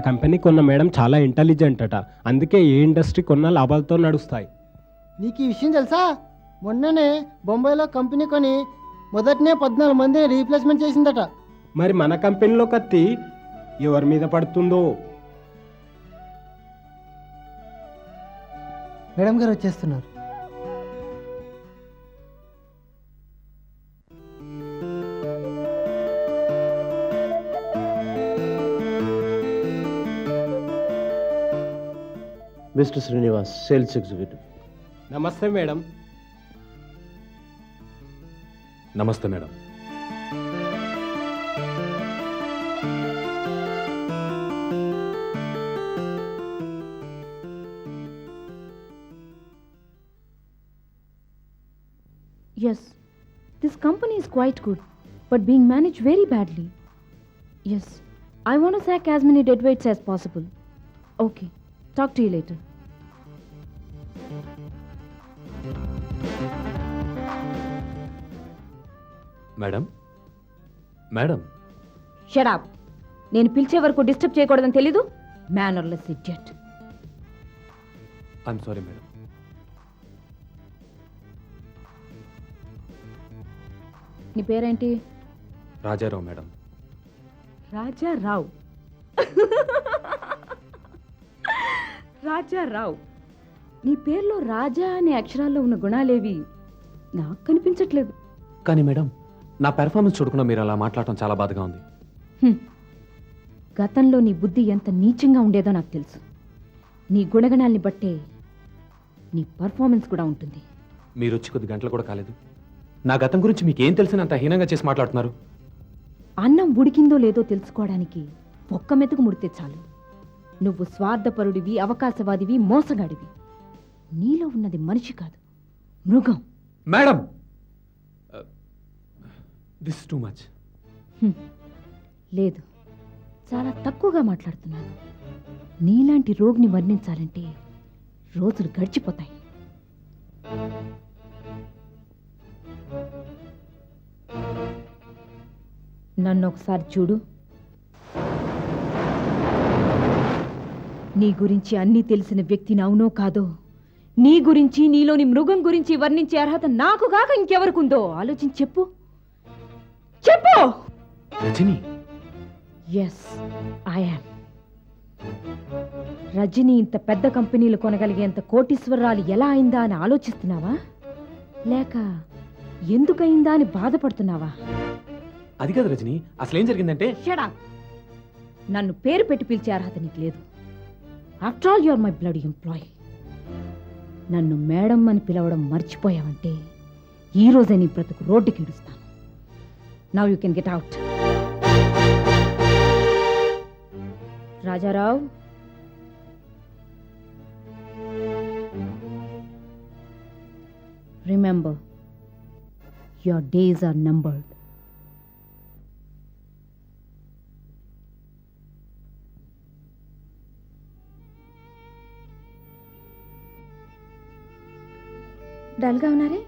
Company కొన్న madam చాలా intelligent అట. అందుకే ఏ ఇండస్ట్రీ కొన్న లాభాలతో నడుస్తాయి. నీకు ఈ విషయం తెలుసా? మొన్ననే బొంబాయిలో కంపెనీ కొని మొదటనే పద్నాలుగు మంది రీప్లేస్మెంట్ చేసిందట. మరి మన కంపెనీలో కత్తి ఎవరి మీద పడుతుందో? మేడం గారు వచ్చేస్తున్నారు. Mr. Srinivas, sales executive. Namaste, madam. Namaste, madam. Yes, this company is quite good, but being managed very badly. Yes, I want to sack as many deadweights as possible. Okay, talk to you later. Madam? Madam? Shut up నేను పిలిచే వరకు disturb చేయకూడదని తెలీదు. Mannerless idiot I'm sorry madam. నీ పేరేంటి? Rajarao madam. Rajarao. Rajarao. నీ పేర్లో రాజా అనే అక్షరాల్లో ఉన్న గుణాలేవి నాకు కనిపించట్లేదు. కానీ మేడం నా పెర్ఫార్మెన్స్ చూడకుండా మీరు అలా మాట్లాడటం చాలా బాధగా ఉంది. హ్మ్. గతంలో నీ బుద్ధి ఎంత నీచంగా ఉండేదో నాకు తెలుసు. నీ గుణగణాల్ని బట్టే నీ పర్ఫార్మెన్స్ కూడా ఉంటుంది. మీరు వచ్చి కొద్ది గంటలు కూడా కాలేదు. నా గతం గురించి మీకు ఏం తెలిసినంత హీనంగా చేసి మాట్లాడుతున్నారు. అన్నం ఉడికిందో లేదో తెలుసుకోవడానికి ఒక్క మెతుకు ముడితే చాలు. నువ్వు స్వార్థపరుడివి అవకాశవాదివి మోసగాడివి. నీలో ఉన్నది మనిషి కాదు మృగం. మేడం! దిస్ టూ మచ్ లేదు. చాలా తక్కువగా మాట్లాడుతున్నాను. నీలాంటి రోగిని వర్ణించాలంటే రోజులు గడిచిపోతాయి. నన్ను ఒకసారి చూడు. నీ గురించి అన్నీ తెలిసిన వ్యక్తిని అవునో కాదో? నీ గురించి నీలోని మృగం గురించి వర్ణించే అర్హత నాకు కాక ఇంకెవరికుందో? ఆలోచించి చెప్పు చెప్పు. రజని? ఎస్ ఐఎమ్ రజని ఇంత పెద్ద కంపెనీలు కొనగలిగేంత కోటీశ్వరరాలు ఎలా అయిందా అని ఆలోచిస్తున్నావా? లేక ఎందుకయిందా అని బాధపడుతున్నావా? అది కాదు రజని అసలు ఏం జరిగిందంటే షడా నన్ను పేరు పెట్టి పిలిచే అర్హత నీకు లేదు. After all your my blood employee నన్ను మేడం అని పిలవడం మర్చిపోయావంటే ఈ రోజే నీ బ్రతుకు రోడ్డుకి ఇడుస్తాను now you can get out Rajarao? Remember your days are numbered డల్గా ఉన్నారే?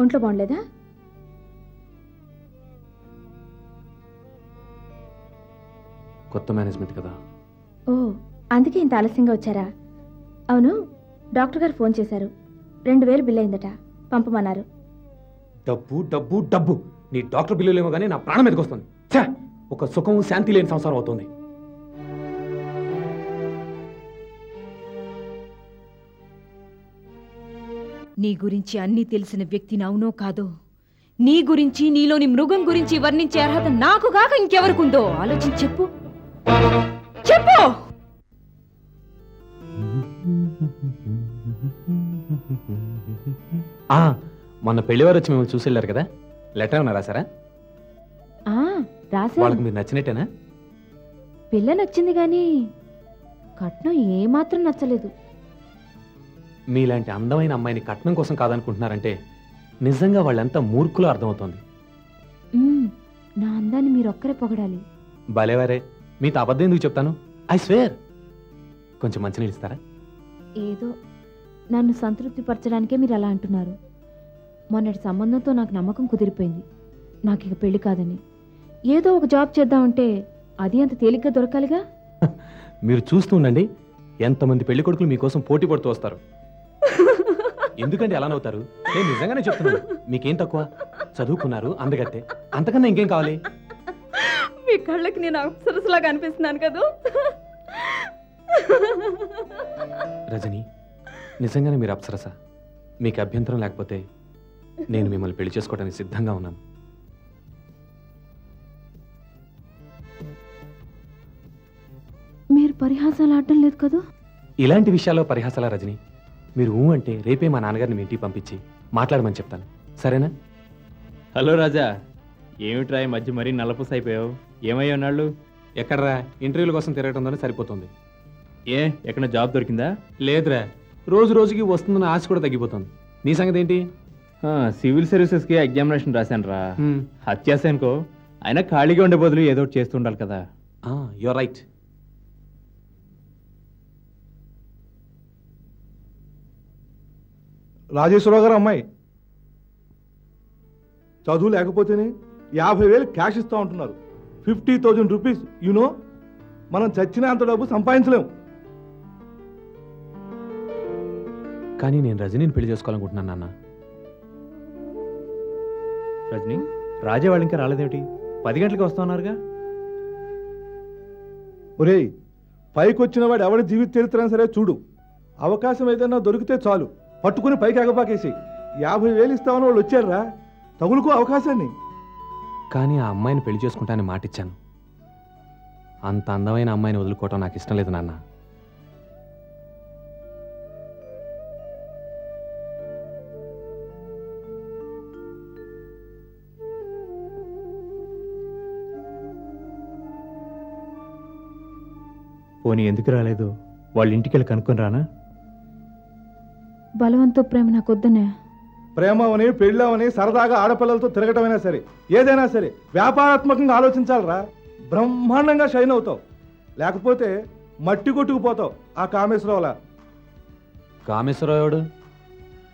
ఒంట్లో బాగుండలేదా? కొత్త మేనేజ్మెంట్ కదా. ఓ అందుకే ఇంత ఆలస్యంగా వచ్చారా? అవును డాక్టర్ గారు ఫోన్ చేశారు. రెండు వేలు బిల్ అయిందట పంపమన్నారు. డబ్బు డబ్బు డబ్బు. నీ డాక్టర్ బిల్లులేమో కానీ నా ప్రాణం మీదకి వస్తుంది ఛే! ఒక సుఖం శాంతి లేని సంసారం అవుతుంది. నీ గురించి అన్నీ తెలిసిన వ్యక్తిని అవునో కాదో? నీ గురించి నీలోని మృగం గురించి వర్ణించే అర్హత నాకు కాక ఇంకెవరికుందో? ఆలోచించి చెప్పు. చెప్పు. ఆ, మొన్న పెళ్ళివారు వచ్చి మిమ్మల్ని చూసి వెళ్ళారు కదా? లెటర్ ఏమన్నా రాసారా ఆ, వాళ్ళకి మీరు నచ్చినట్టేనా? పిల్ల నచ్చింది కానీ కట్నం ఏమాత్రం నచ్చలేదు. మీలాంటి అందమైన అమ్మాయిని కట్నం కోసం కాదనుకుంటున్నారంటే నిజంగా వాళ్ళెంత మూర్ఖులో అర్థమవుతోంది. మ్మ్, నా అందాన్ని మీరొక్కరే పొగడాలి. భలేవారే. మీతో అబద్ధం ఎందుకు చెప్తాను? ఐ స్వేర్ కొంచెం మంచినీళ్ళు ఇస్తారా? ఏదో నన్ను సంతృప్తి పరచడానికే మీరు అలా అంటున్నారు. మొన్నటి సంబంధంతో నాకు నమ్మకం కుదిరిపోయింది. నాకు ఇక పెళ్ళి కాదని. ఏదో ఒక జాబ్ చేద్దామంటే అది అంత తేలిగ్గా దొరకాలిగా? మీరు చూస్తూ ఉండండి. ఎంతమంది పెళ్ళి కొడుకులు మీకోసం పోటీ పడుతూ వస్తారు. ఎందుకంటే ఎలా నవ్వుతారు? నేను నిజంగానే చెప్తున్నాను. మీకేం తక్కువ? చదువుకున్నారు అందగత్తే. అంతకన్నా ఇంకేం కావాలి? కళ్ళకి నేను అప్సరసలాగా అనిపిస్తున్నాను కదా? రజని నిజంగానే మీరు అప్సరస? మీకు అభ్యంతరం లేకపోతే నేను మిమ్మల్ని పెళ్ళి చేసుకోవడానికి సిద్ధంగా ఉన్నాను. మీరు పరిహాసాలు ఆడటం లేదు కదా? ఇలాంటి విషయాల్లో పరిహాసాల రజని? మీరు ఊ అంటే రేపే మా నాన్నగారిని మీ ఇంటికి పంపించి మాట్లాడమని చెప్తాను. సరేనా? హలో రాజా ఏమిట్రా ఈ మధ్య మరీ నల్లపూస అయిపోయావు? ఏమయ్యా ఉన్నాళ్ళు ఎక్కడరా? ఇంటర్వ్యూల కోసం తిరగటంతోనే సరిపోతుంది. ఏ ఎక్కడ జాబ్ దొరికిందా? లేదురా. రోజు రోజుకి వస్తుందన్న ఆశ కూడా తగ్గిపోతుంది. నీ సంగతి ఏంటి? ఆ, సివిల్ సర్వీసెస్కి ఎగ్జామినేషన్ రాశాను రా హ్మ్. హత్యాసనుకో. అయినా ఖాళీగా ఉండే బదులు ఏదో ఒకటి చేస్తుండాలి కదా. ఆ, యువర్ రైట్ రాజేశ్వరరావు గారు అమ్మాయి. చదువు లేకపోతేనే యాభై వేలు క్యాష్ ఇస్తూ ఉంటున్నారు. ఫిఫ్టీ థౌజండ్ రూపీస్ యూనో మనం చచ్చిన అంత డబ్బు సంపాదించలేం. కానీ నేను రజనీని పెళ్ళి చేసుకోవాలనుకుంటున్నాను నాన్న. రజని? రాజా వాళ్ళు ఇంకా రాలేదేమిటి? పది గంటలకు వస్తున్నారుగా ఒరేయ్ పైకి వచ్చిన వాడు ఎవరి జీవిత చరిత్ర సరే చూడు. అవకాశం ఏదైనా దొరికితే చాలు. పట్టుకుని పైకి ఎగపాకేసి యాభై వేలు ఇస్తామని వాళ్ళు వచ్చారా తగులుకో అవకాశాన్ని. కానీ ఆ అమ్మాయిని పెళ్ళి చేసుకుంటానని మాటిచ్చాను. అంత అందమైన అమ్మాయిని వదులుకోవటం నాకు ఇష్టం లేదు నాన్న. పోనీ ఎందుకు రాలేదు? వాళ్ళ ఇంటికి వెళ్ళి కనుక్కొని రానా? బలవంతో ప్రేమ నాకు వద్దనే ప్రేమవని పెళ్ళవని సరదాగా ఆడపిల్లలతో తిరగటమైనా సరే ఏదైనా సరే వ్యాపారాత్మకంగా ఆలోచించాలరా? బ్రహ్మాండంగా షైన్ అవుతావు. లేకపోతే మట్టి కొట్టుకుపోతావు ఆ కామేశ్వరరావులా. కామేశ్వరరావుడు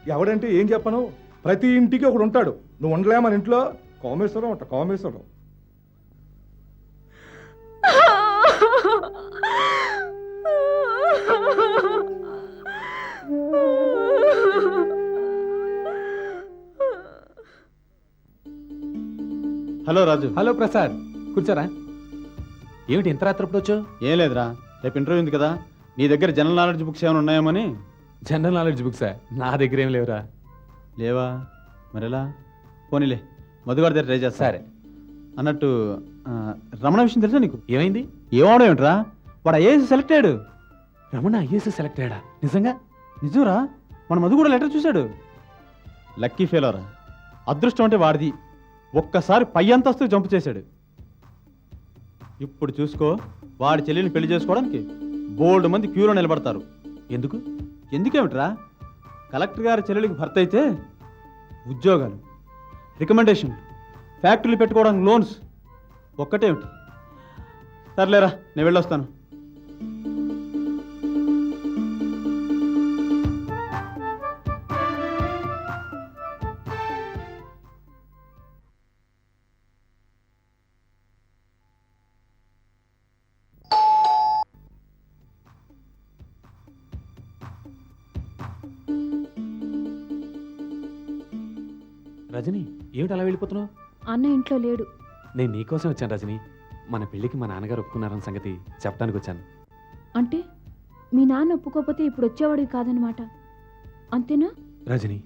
ఎవడంటే ఏం చెప్పను? ప్రతి ఇంటికి ఒకడు ఉంటాడు. నువ్వు ఉండలే మన ఇంట్లో? కామేశ్వరం అంట కామేశ్వరం హలో రాజు. హలో ప్రసాద్ కూర్చోరా. ఏమిటి ఇంత రాత్రప్పుడు వచ్చావు? ఏం లేదురా రేపు ఇంటర్వ్యూ ఉంది కదా. నీ దగ్గర జనరల్ నాలెడ్జ్ బుక్స్ ఏమైనా ఉన్నాయేమని జనరల్ నాలెడ్జ్ బుక్సా నా దగ్గర ఏం లేవురా. లేవా? మరెలా? పోనీలే మధుగారి దగ్గర ట్రై చేస్తా. సరే. అన్నట్టు రమణ విషయం తెలుసా నీకు? ఏమైంది? ఏమవడం ఏమిట్రా? వాడు ఐఏఎస్ సెలెక్ట్ అయ్యాడు. రమణ ఐఏఎస్ సెలెక్ట్ అయ్యాడా? నిజంగా? నిజంరా? మన మధు కూడా లెటర్ చూశాడు. లక్కీ ఫెయిలరా అదృష్టం అంటే వాడిది. ఒక్కసారి పై అంతస్తు జంప్ చేశాడు. ఇప్పుడు చూసుకో వాడి చెల్లిని పెళ్ళి చేసుకోవడానికి బోల్డ్ మంది క్యూలో నిలబడతారు. ఎందుకు? ఎందుకేమిట్రా? కలెక్టర్ గారి చెల్లెలికి భర్త అయితే ఉద్యోగాలు రికమెండేషన్ ఫ్యాక్టరీలు పెట్టుకోవడానికి లోన్స్ ఒక్కటేమిటి సర్లేరా నేను వెళ్ళొస్తాను. ఇంట్లో లేడు? నేను నీకోసం వచ్చాను రజని. మన పెళ్ళికి మా నాన్నగారు ఒప్పుకున్నారన్న సంగతి చెప్పడానికి వచ్చాను. అంటే మీ నాన్న ఒప్పుకోకపోతే ఇప్పుడు వచ్చేవాడివి కాదనమాట అంతేనా? రజని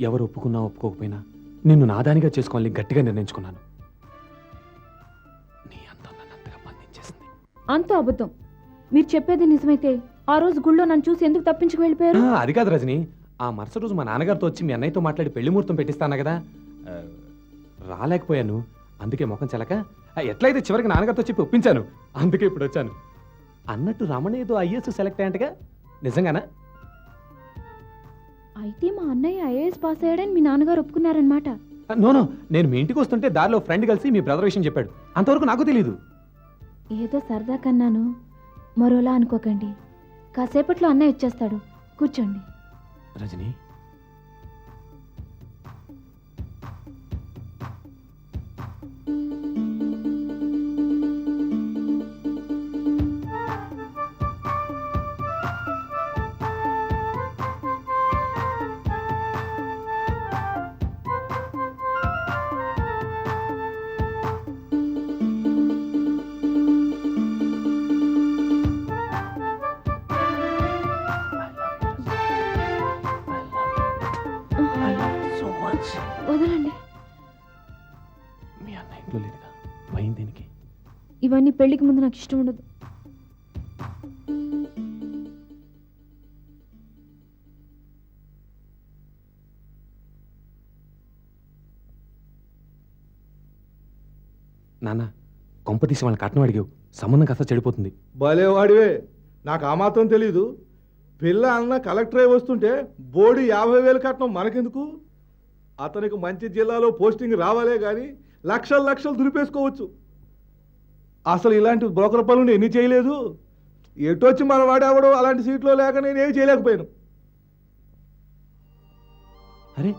ఎవరు ఒప్పుకున్నా ఒప్పుకోకపోయినా నిన్ను నాదానిగా చేసుకోవాలని గట్టిగా నిర్ణయించుకున్నాను. నీ అందం నన్ను అంతగా బంధించేసింది. అంత అబద్ధం. మీరు చెప్పేది నిజమైతే ఆ రోజు గుళ్ళో నన్ను చూసి ఎందుకు తప్పించుకు వెళ్ళిపోయారు? అది కాదు రజని. ఆ మరుసటి రోజు మా నాన్నగారితో వచ్చి మీ అన్నయ్యతో మాట్లాడి పెళ్ళి ముహూర్తం పెట్టిస్తాను కదా? రాలేకపోయాను. అందుకే ముఖం చెలక. ఎట్లయితే చివరికి నాన్నగారితో చెప్పి ఒప్పించాను. అందుకే ఇప్పుడు వచ్చాను. అన్నట్టు రమణ ఏదో ఐఎస్ సెలెక్ట్ అయ్యంటగా నిజంగానా? అయితే మా అన్నయ్య ఐఏఎస్ పాస్ అయ్యాడని మీ నాన్నగారు ఒప్పుకున్నారనమాట ఆ, నో నో. నేను మీ ఇంటికి వస్తుంటే దారిలో ఫ్రెండ్ కలిసి మీ బ్రదర్ విషయం చెప్పాడు. అంతవరకు నాకు తెలియదు ఏదో సరదా కన్నాను. మరోలా అనుకోకండి. కాసేపట్లో అన్నయ్య వచ్చేస్తాడు. కూర్చోండి. రజని వదలండి. మీ అన్న ఇంట్లో లేదుగా. భయం దేనికి? ఇవన్నీ పెళ్ళికి ముందు నాకు ఇష్టం ఉండదు. నాన్న కొంప తీసి వాళ్ళని కట్నం అడిగావు. సంబంధం కాస్త చెడిపోతుంది. భలేవాడివే నాకు ఆ మాత్రం తెలీదు. పిల్ల అన్న కలెక్టరే వస్తుంటే బోడి యాభై వేలు కట్నం మనకెందుకు? అతనికి మంచి జిల్లాలో పోస్టింగ్ రావాలే కానీ లక్షలు లక్షలు దులిపేసుకోవచ్చు. అసలు ఇలాంటి బ్రోకర్ పనులు ఎన్ని చేయలేదు. ఎటొచ్చి మన వాడేవాడు అలాంటి సీట్లో లేక నేను ఏమి చేయలేకపోయాను. అరే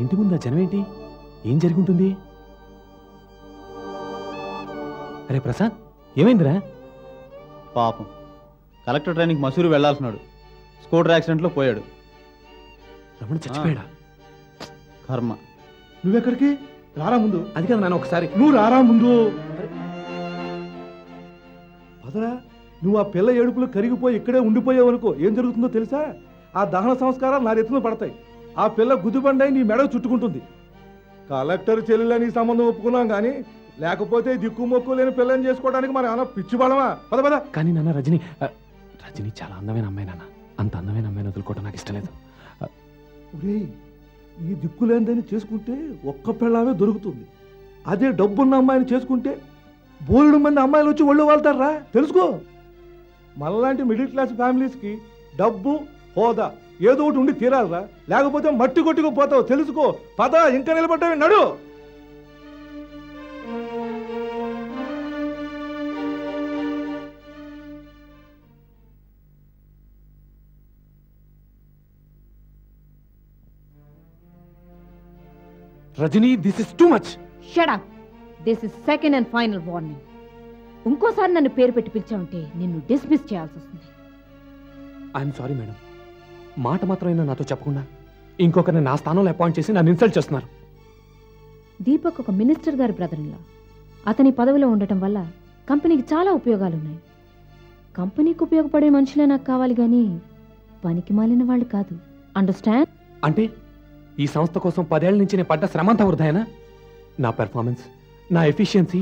ఇంటి ముందు ఆ జనం ఏంటి? ఏం జరిగి ఉంటుంది అరే ప్రసాద్ ఏమైందిరా? పాపం. కలెక్టర్ ట్రైనింగ్ మసూరు వెళ్ళాల్సినాడు. స్కూటర్ యాక్సిడెంట్లో పోయాడు. రమణ చచ్చిపోయాడా? కర్మ నువ్వెక్కడికి? రారా ముందు. అది కదా నాన్న ఒకసారి. నువ్వు రారా ముందు. పదరా నువ్వు ఆ పిల్ల ఏడుపులు కరిగిపోయి ఇక్కడే ఉండిపోయావు అనుకో. ఏం జరుగుతుందో తెలుసా? ఆ దహన సంస్కారాలు నా ఎత్తున పడతాయి. ఆ పిల్ల గుద్దుబండై నీ మెడ చుట్టుకుంటుంది. కలెక్టర్ చెల్లెలని సంబంధం ఒప్పుకున్నాం కానీ లేకపోతే దిక్కు మొక్కు లేని పిల్లని చేసుకోవడానికి మన ఏమన్నా పిచ్చి బలమా పద పద. కానీ నాన్న రజని రజని చాలా అందమైన అమ్మాయి నాన్న. అంత అందమైన అమ్మాయిని వదులుకోవడం నాకు ఇష్టం లేదు. ఒరేయ్ ఈ దిక్కులేందని చేసుకుంటే ఒక్క పెళ్ళామే దొరుకుతుంది. అదే డబ్బున్న అమ్మాయిని చేసుకుంటే బోలెడు మంది అమ్మాయిలు వచ్చి ఒళ్ళు వాళ్తారా? తెలుసుకో. మనలాంటి మిడిల్ క్లాస్ ఫ్యామిలీస్కి డబ్బు హోదా ఏదో ఒకటి ఉండి తీరాలరా. లేకపోతే మట్టి కొట్టుకు పోతావు. తెలుసుకో. పద ఇంకా నిలబడ్డావి. నడు. Rajani this is too much shut up this is second and final warning ఇంకోసారి నన్ను పేరు పెట్టి పిలిచావంటే నిన్ను డిస్మిస్ చేయాల్సి వస్తుంది. ఐఎమ్ సారీ మేడం మాట మాత్రమైనా నాతో చెప్పకుండా ఇంకొకరిని నా స్థానంలో అపాయింట్ చేసి నన్ను ఇన్సల్ట్ చేస్తున్నారు. దీపక్ ఒక మినిస్టర్ గారి బ్రదర్లా అతని పదవిలో ఉండటం వల్ల కంపెనీకి చాలా ఉపయోగాలున్నాయి. కంపెనీకి ఉపయోగపడే మనుషులే నాకు కావాలి కానీ పనికి మాలిన వాళ్ళు కాదు. అండర్స్టాండ్ అంటే ఈ సంస్థ కోసం పదేళ్ళ నుంచి నేను పడ్డ శ్రమంతా వృధాయనా నా పెర్ఫార్మెన్స్ నా ఎఫిషియన్సీ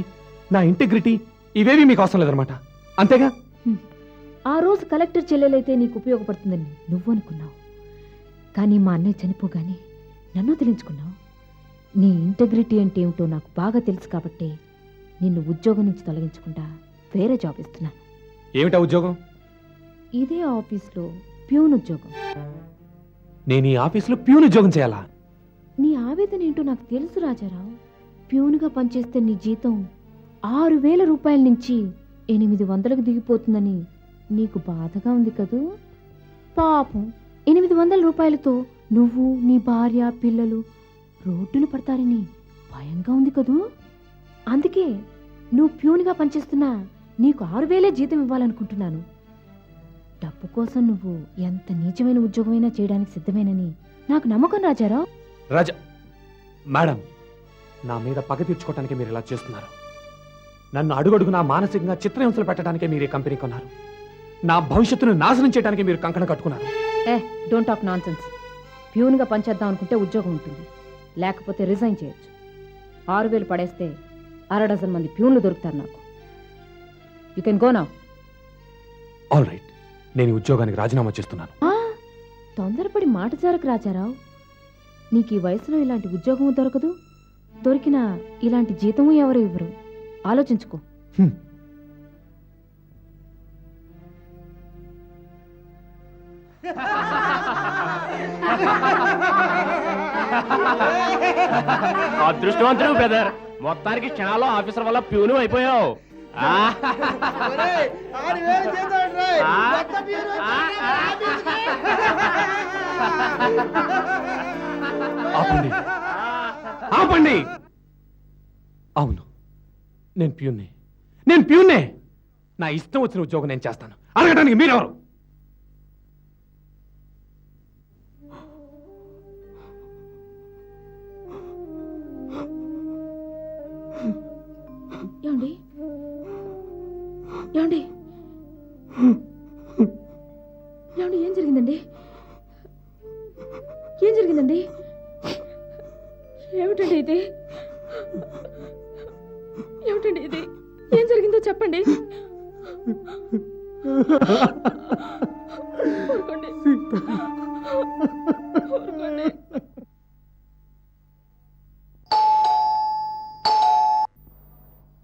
నా ఇంటిగ్రిటీ ఇవేవి మీకు అవసరం లేదనమాట అంతేగా? ఆ రోజు కలెక్టర్ చెల్లెలైతే నీకు ఉపయోగపడుతుందని నువ్వు అనుకున్నావు. కానీ మా అన్నయ్య చనిపోగానే నన్ను వదిలించుకున్నావు. నీ ఇంటగ్రిటీ అంటే ఏమిటో నాకు బాగా తెలుసు కాబట్టి నిన్ను ఉద్యోగం నుంచి తొలగించకుండా వేరే జాబ్ ఇస్తున్నాను. ఏమిటా ఉద్యోగం? ఇదే ఆఫీస్లో ప్యూన్ ఉద్యోగం. నేను ఈ ఆఫీస్లో ప్యూన్ ఉద్యోగం చేయాలా? నీ ఆవేదన ఏంటో నాకు తెలుసు రాజారావు. ప్యూన్గా పనిచేస్తే నీ జీతం ఆరు వేల రూపాయల నుంచి ఎనిమిది వందలకు దిగిపోతుందని నీకు బాధగా ఉంది కదూ? పాపం ఎనిమిది వందల రూపాయలతో నువ్వు నీ భార్య పిల్లలు రోడ్డును పడతారని భయంగా ఉంది కదూ? అందుకే నువ్వు ప్యూన్గా పనిచేస్తున్నా నీకు ఆరు వేలే జీతం ఇవ్వాలనుకుంటున్నాను. డబ్బు కోసం నువ్వు ఎంత నీచమైన ఉద్యోగమైనా చేయడానికి సిద్ధమేనని నాకు నమ్మకం రాజారావు. రజ మేడం నా మీద పగ తీర్చుకోవటానికి మీరు ఇలా చేస్తున్నారు. నన్ను అడుగడుగునా మానసికంగా చిత్రహింసలు పెట్టడానికే మీరు ఈ కంపెనీ కొన్నారు. నా భవిష్యత్తును నాశనం చేయడానికి మీరు కంకణ కట్టుకున్నారు. ఏ డోంట్ టాక్ నాన్ సెన్స్ ప్యూన్గా పనిచేద్దాం అనుకుంటే ఉద్యోగం ఉంటుంది. లేకపోతే రిజైన్ చేయొచ్చు. ఆరు వేలు పడేస్తే అర డజన్ మంది ప్యూన్లు దొరుకుతారు నాకు. యూ కెన్ గో నా ఆల్ రైట్ నేను ఈ ఉద్యోగానికి రాజీనామా చేస్తున్నాను. తొందరపడి మాట జారకు రాజారావు. నీకు ఈ వయసులో ఇలాంటి ఉద్యోగము దొరకదు. దొరికినా ఇలాంటి జీతము ఎవరు ఇవ్వరు. ఆలోచించుకో. అదృష్టవంతుడు బ్రదర్. మొత్తానికి క్షణాల్లో ఆఫీసర్ వల్ల ప్యూను అయిపోయావు. ఆపండి. ఆపండి. అవును. నేను ప్యూన్నే. నేను ప్యూన్నే. నా ఇష్టం వచ్చిన ఉద్యోగం నేను చేస్తాను. అడగడానికి మీరెవరు? ఏమండి? ఏమండి? ఏమండి ఏం జరిగిందండి? ఏం జరిగిందండి? ఏమిటండి ఇది? ఏమిటండి ఇది? ఏం జరిగిందో చెప్పండి. ఊరుకోండి. ఊరుకోండి.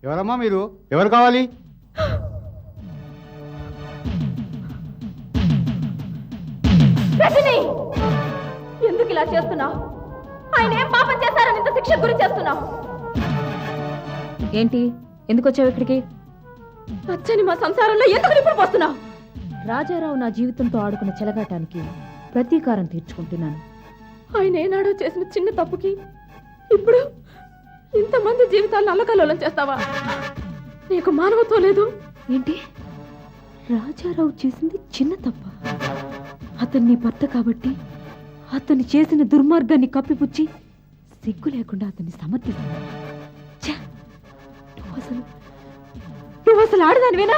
ఎవరమ్మా మీరు? ఎవరు కావాలి? ఇలా చేస్తున్నావు? ఆయన ఏం పాపం చేశారని ఇంత శిక్ష గురి చేస్తున్నావు? ఏంటి? ఎందుకు వచ్చావు ఇక్కడికి? వచ్చని మా సంసారంలో ఎందుకు నిప్పులు పోస్తున్నావు? రాజారావు నా జీవితంతో ఆడుకున్న చెలగాటానికి ప్రతీకారం తీర్చుకుంటున్నాను. ఆయన ఏనాడో చేసిన చిన్న తప్పుకి ఇప్పుడు ఇంతమంది జీవితాలను అల్లకల్లోలం చేస్తావా? నీకు మానవత్వం లేదు? ఏంటి? రాజారావు చేసింది చిన్న తప్ప. అతన్ని భర్త కాబట్టి అతను చేసిన దుర్మార్గాన్ని కప్పిపుచ్చి సిగ్గు లేకుండా అతన్ని సమర్థిస్తాను నువ్వు అసలు నువ్వు అసలు ఆడదానివేనా?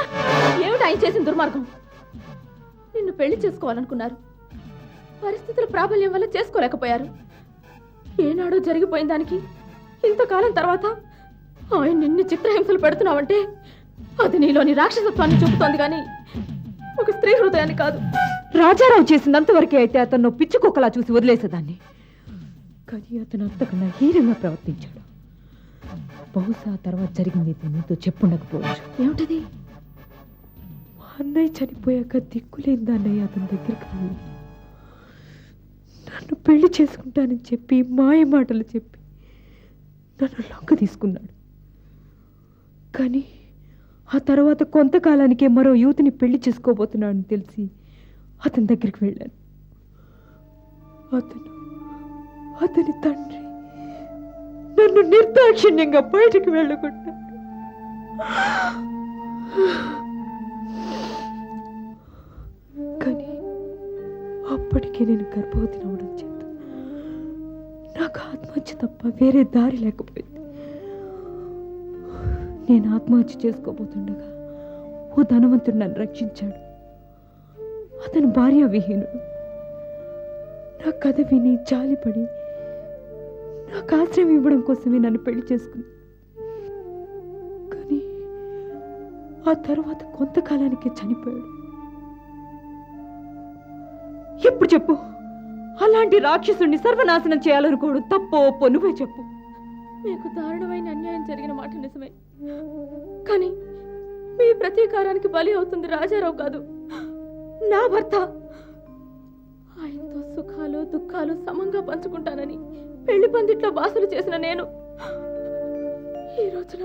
ఏమిటి ఆయన చేసిన దుర్మార్గం? నిన్ను పెళ్ళి చేసుకోవాలనుకున్నారు. పరిస్థితుల ప్రాబల్యం వల్ల చేసుకోలేకపోయారు. ఏనాడో జరిగిపోయిన దానికి ఇంతకాలం తర్వాత ఆయన నిన్ను చిత్రహింసలు పెడుతున్నావంటే అది నీలోని రాక్షసత్వాన్ని చూపుతోంది కానీ ఒక స్త్రీ హృదయాన్ని కాదు. రాజారావు చేసినంతవరకే అయితే అతను పిచ్చి కుక్కలా చూసి వదిలేసేదాన్ని. కానీ అతను అంతకన్నా హీనంగా ప్రవర్తించాడు. బహుశా తర్వాత జరిగింది నీతో చెప్పుండకపోవచ్చు. ఏమిటది? మా అన్నయ్య చనిపోయాక దిక్కులేని దాన్నయ్య అతని దగ్గరికి వెళ్ళి నన్ను పెళ్ళి చేసుకుంటానని చెప్పి మాయ మాటలు చెప్పి నన్ను లొంగ తీసుకున్నాడు. కానీ ఆ తర్వాత కొంతకాలానికే మరో యువతిని పెళ్ళి చేసుకోబోతున్నాడని తెలిసి అతని దగ్గరికి వెళ్ళాను. అతను అతని తండ్రి నన్ను నిర్దాక్షిణ్యంగా బయటికి వెళ్ళకుండా కానీ అప్పటికే నేను గర్భవతిని అవడం చేత నాకు ఆత్మహత్య తప్ప వేరే దారి లేకపోయింది. నేను ఆత్మహత్య చేసుకోబోతుండగా ఓ ధనవంతుడు నన్ను రక్షించాడు. అతను భార్య విహీనుడు. నా కథ విని జాలిపడి నాకు ఆశ్రయం ఇవ్వడం కోసమే నన్ను పెళ్ళి చేసుకుని కానీ ఆ తర్వాత కొంతకాలానికే చనిపోయాడు. ఎప్పుడు చెప్పు? అలాంటి రాక్షసుని సర్వనాశనం చేయాలనుకోడు తప్పో ఒప్పో నువ్వే చెప్పు. మీకు దారుణమైన అన్యాయం జరిగిన మాట నిజమే. కానీ మీ ప్రతీకారానికి బలి అవుతుంది రాజారావు కాదు. నా భర్త. ఆయనతో సుఖాలు దుఃఖాలు సమంగా పంచుకుంటానని పెళ్ళి పందిట్లో బాసులు చేసిన నేను. ఈ రోజున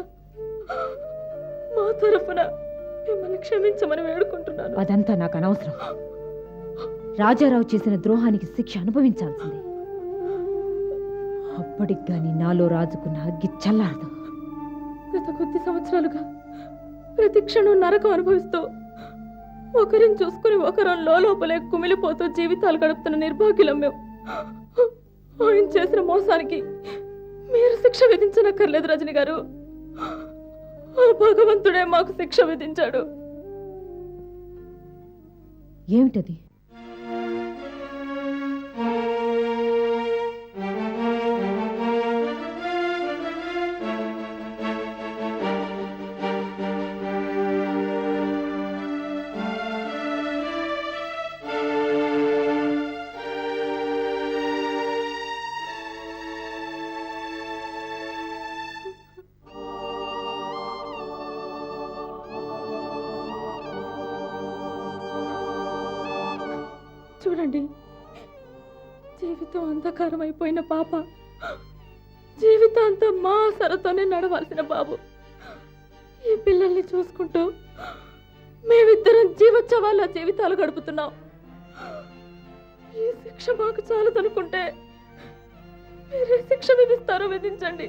మా తరఫున మిమ్మల్ని క్షమించమని వేడుకుంటున్నాను. అదంతా నాకు అనవసరం. రాజారావు చేసిన ద్రోహానికి శిక్ష అనుభవించాల్సిందే. అప్పటికి గాని నాలో రాజుకున్న అగ్గి చల్లారదు. గత కొద్ది సంవత్సరాలుగా ప్రతి క్షణం నరకం అనుభవిస్తూ ఒకరిని చూసుకుని ఒకరం లోపలే కుమిలిపోతూ జీవితాలు గడుపుతున్న నిర్భాగ్యులం మేము ఆయన చేసిన మోసానికి మీరు శిక్ష విధించనక్కర్లేదు రజని గారు. ఆ భగవంతుడే మాకు శిక్ష విధించాడు. ఏమిటది? చూడండి జీవితం అంధకారం అయిపోయిన పాప. జీవితాంతం మా సరతోనే నడవాల్సిన బాబు. ఈ పిల్లల్ని చూసుకుంటూ మేమిద్దరం జీవోత్సవాల జీవితాలు గడుపుతున్నాం. ఈ శిక్ష మాకు చాలదనుకుంటే మీరే శిక్ష విధిస్తారో విధించండి.